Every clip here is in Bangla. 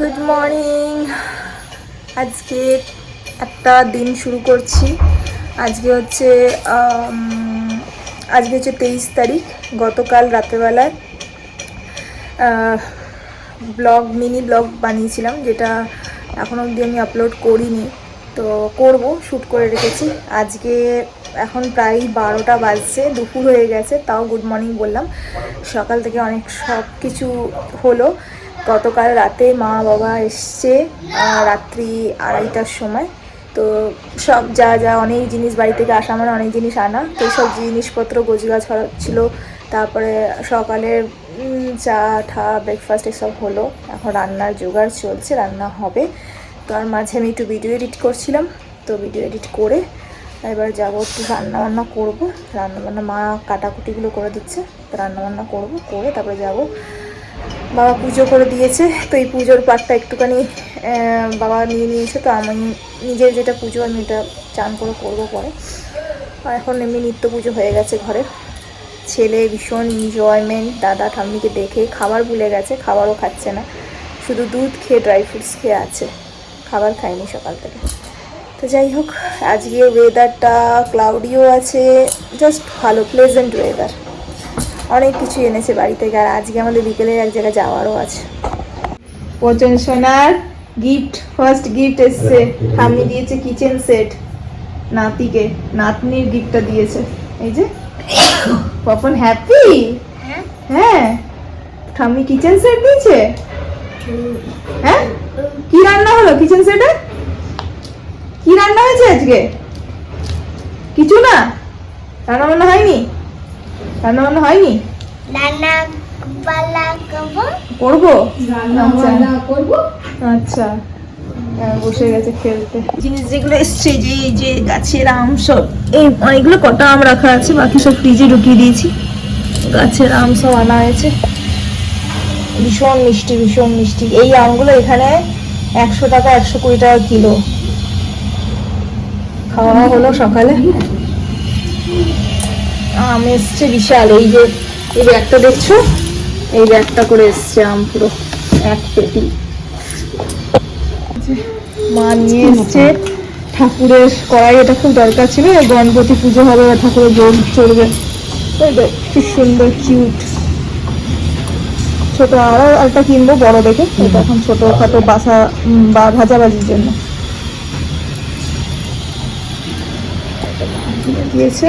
গুড মর্নিং আজকে একটা দিন শুরু করছি। আজকে হচ্ছে আজকে হচ্ছে তেইশ তারিখ, গতকাল রাত্রেবেলায় ব্লগ, মিনি ব্লগ বানিয়েছিলাম, যেটা এখনও অবধি আমি আপলোড করিনি। তো করব শ্যুট করে রেখেছি। আজকে এখন প্রায় বারোটা বাজছে, দুপুর হয়ে গেছে, তাও গুড মর্নিং বললাম। সকাল থেকে অনেক সব কিছু হলো। গতকাল রাতে মা বাবা এসছে রাত্রি আড়াইটার সময়। তো সব যা যা অনেক জিনিস বাড়ি থেকে আসা মানে অনেক জিনিস আনা। তো সব জিনিসপত্র গোছগাছ ছিল। তারপরে সকালের উম, চা ঠা ব্রেকফাস্ট এসব হলো। এখন রান্নার জোগাড় চলছে রান্না হবে। তো আর মাঝে আমি একটু ভিডিও এডিট করছিলাম। তো ভিডিও এডিট করে এবার যাব একটু রান্না বান্না করব। রান্না বান্না মা কাটাকুটিগুলো করে দিচ্ছে। তো রান্না বান্না করব করে তারপরে যাব বাবা পুজো করে দিয়েছে, তো এই পুজোর পাটটা একটুখানি বাবা নিয়ে নিয়েছে, তো আমি নিজের যেটা পুজো আমি এটা চান করে করব পরে। আর এখন এমনি নিত্য পুজো হয়ে গেছে ঘরে। ছেলে ভীষণ এনজয়মেন্ট দাদা ঠাম্মিকে দেখে খাবার ভুলে গেছে, খাবারও খাচ্ছে না। শুধু দুধ খেয়ে ড্রাই ফ্রুটস খেয়ে আছে, খাবার খায়নি সকাল থেকে। তো যাই হোক আজকে ওয়েদারটা ক্লাউডিও আছে জাস্ট ভালো প্লেজেন্ট ওয়েদার অনেক কিছু এনেছে বাড়ি থেকে আর আজকে আমাদের বিকেলে এক জায়গায় যাওয়ারও আছে। পচন সোনার গিফট ফার্স্ট গিফট এসছে। ঠাম্মি দিয়েছে কিচেন সেট নাতিকে নাতনির গিফটটা দিয়েছে। এই যে পপন হ্যাপি হ্যাঁ। ঠাম্মি কিচেন সেট দিয়েছে হ্যাঁ? কি রান্না হলো কিচেন সেটে কি রান্না হয়েছে আজকে? কিছু না? রান্না বান্না হয়নি? রান্না বান্না হয়নি? রান্না করব? করব আচ্ছা। আচ্ছা। হ্যাঁ, বসে গেছে খেলতে। জিনিস যেগুলো এসছে যে এই যে গাছের আম সব এই অনেকগুলো কটা আম রাখা আছে বাকি সব ফ্রিজে ঢুকিয়ে দিয়েছি। গাছের আম সব আনা হয়েছে। ভীষণ মিষ্টি ভীষণ মিষ্টি। এই আমগুলো এখানে একশো টাকা একশো কুড়ি টাকা কিলো। খাওয়া হলো সকালে। আম এসছে বিশাল, এই যে, এই ব্যাগটা দেখছ? এই ব্যাগটা করে এসছে আম পুরো, এক পেটি। মা নিয়ে এসছে, ঠাকুরের কড়াই, এটা খুব দরকার ছিল গণপতি পুজো হবে ঠাকুরের জল চলবে। খুব সুন্দর কিউট ছোট আরও একটা কিনবো, বড় দেখে এখন ছোট খাটো বাসা বা ভাজাভাজির জন্য। দিয়েছে।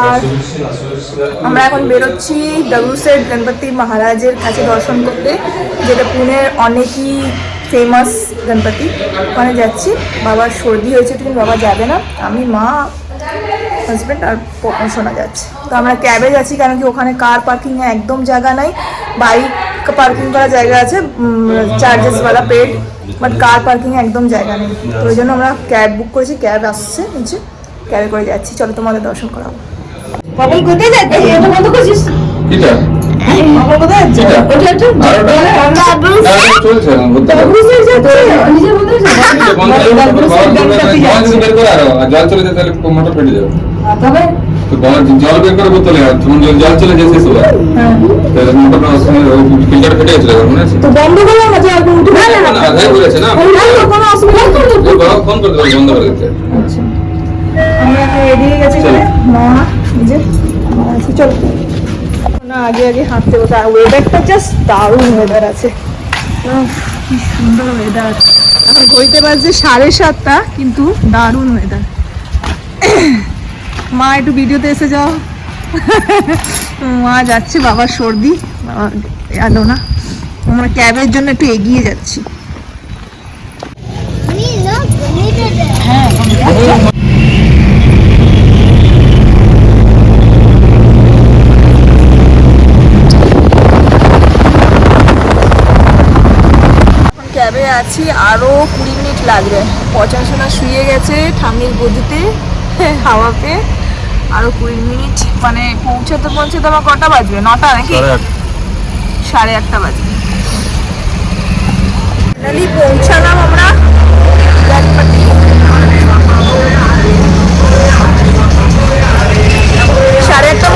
আর আমরা এখন বেরোচ্ছি ডাব্লুসেট গণপতি মহারাজের কাছে দর্শন করতে যেটা পুনের অনেকই ফেমাস গণপতি। ওখানে যাচ্ছি। বাবার সর্দি হয়েছে তুমি বাবা যাবে না। আমি মা হাজব্যান্ড আর শোনা যাচ্ছে। তো আমরা ক্যাবে যাচ্ছি কারণ কি ওখানে কার পার্কিংয়ে একদম জায়গা নাই। বাইক পার্কিং করার জায়গা আছে চার্জেসওয়ালা পেড বাট কার পার্কিংয়ে একদম জায়গা নেই। তো ওই জন্য আমরা ক্যাব বুক করেছি ক্যাব আসছে নিচে। ক্যাবে করে যাচ্ছি। চলো তোমাদের দর্শন করাবো। বাবুল কোথায় যাচ্ছে? এটা বন্ধ করছিস? জল চলে যায় তাহলে মোটর ফেটে যাবে। তবে তো বাবা জল বের করে বোতলে জল চলে যায় শেষ হবে হ্যাঁ। তাহলে মোটরটা ফিল্টার ফেটে গেছিল মনে আছে? তো বন্ধ করলাম না উঠে না, আধাই বলেছে না কোনো অসুবিধা? ফোন করে দেবে বন্ধ করে দিতে। আচ্ছা। আমরা হয়ে গেছি চলো। হাঁটতে আর ওয়েদারটা জাস্ট দারুণ ওয়েদার আছে। কি সুন্দর ওয়েদার এখন সাড়ে সাতটা, কিন্তু দারুণ ওয়েদার মা, একটু ভিডিওতে এসে যাও। মা যাচ্ছে বাবার সর্দি। এলো না। আমরা ক্যাবের জন্য একটু এগিয়ে যাচ্ছি। হ্যাঁ এখন আছি আরও কুড়ি মিনিট লাগবে। পচাশোনা শুয়ে গেছে ঠাম্মির গদিতে হাওয়া পেয়ে। আরও কুড়ি মিনিট মানে পৌঁছাতে পৌঁছাতে আমার কটা বাজবে? নটা নাকি? সাড়ে আটটা বাজবে। ফাইনালি পৌঁছালাম আমরা। সাড়ে আটটার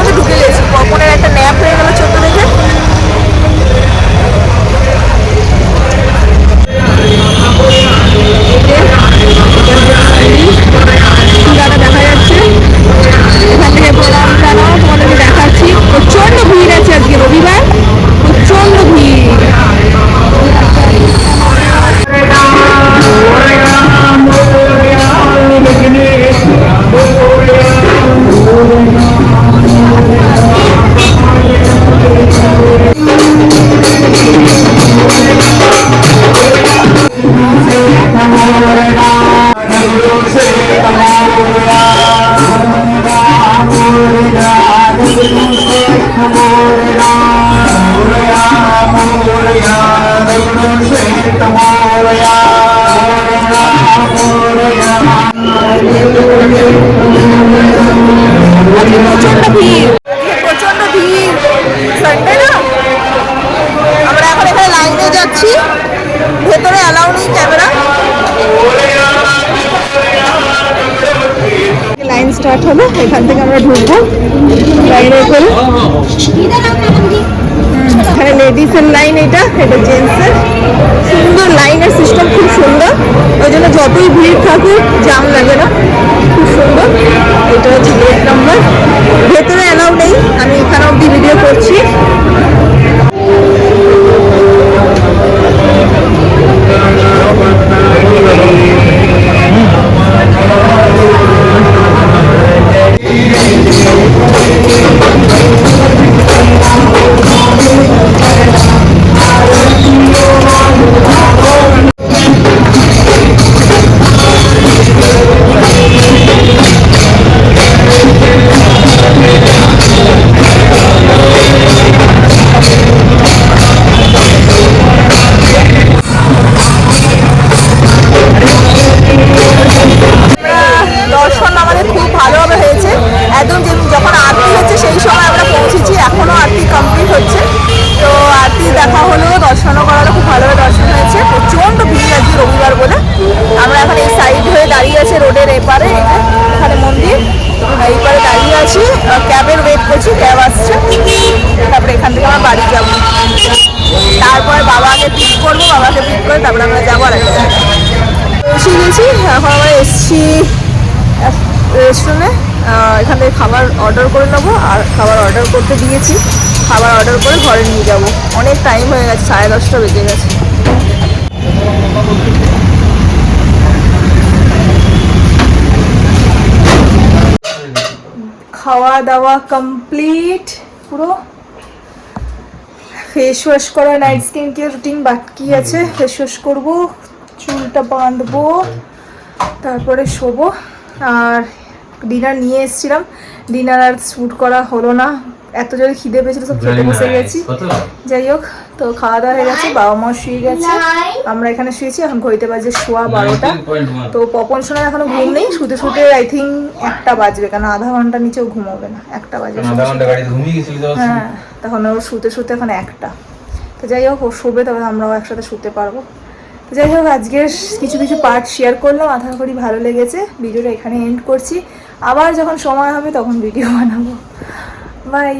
আজকে ঢুকবো লাইনে করে এখানে লেডিসের লাইন এটা এটা জেন্টসের সুন্দর লাইনের সিস্টেম খুব সুন্দর। ওই জন্য যতই ভিড় থাকুক জাম লাগে না। খুব সুন্দর। এটা হচ্ছে গেট নাম্বার ভেতরে অ্যালাউ নেই। আমি এখানে অব্দি ভিডিও করছি। পৌঁছে এখন আমরা এসছি রেস্টুরেন্টে এখান থেকে খাবার অর্ডার করে নেব আর খাবার অর্ডার করতে দিয়েছি। খাবার অর্ডার করে ঘরে নিয়ে যাব। অনেক টাইম হয়ে গেছে, সাড়ে দশটা বেজে গেছে। খাওয়া দাওয়া কমপ্লিট পুরো ফেস ওয়াশ করা নাইট স্কিন কেয়ার রুটিন বাকি আছে ফেস ওয়াশ করব। চুলটা বাঁধবো তারপরে শোবো। আর ডিনার নিয়ে এসেছিলাম। ডিনার আর শ্যুট করা হলো না। এত জোরে খিদে পেয়েছিল সব খেতে বসে গেছি। যাই হোক তো খাওয়া দাওয়া হয়ে গেছে বাবা মা শুয়ে গেছে। আমরা এখানে শুয়েছি এখন ঘড়িতে বাজে শোয়া বারোটা। তো পপন সোনার এখনও ঘুম নেই শুতে শুতে আই থিঙ্ক একটা বাজবে কেন আধা ঘণ্টা নিচেও ঘুমাবে না একটা বাজবে হ্যাঁ তখন ওর শুতে শুতে এখন একটা। তো যাই হোক ও শোবে তবে আমরাও একসাথে শুতে পারব। যাই হোক, আজকের কিছু কিছু পার্ট শেয়ার করলাম। আশা করি ভালো লেগেছে। ভিডিওটা এখানে এন্ড করছি। আবার যখন সময় হবে তখন ভিডিও বানাবো। বাই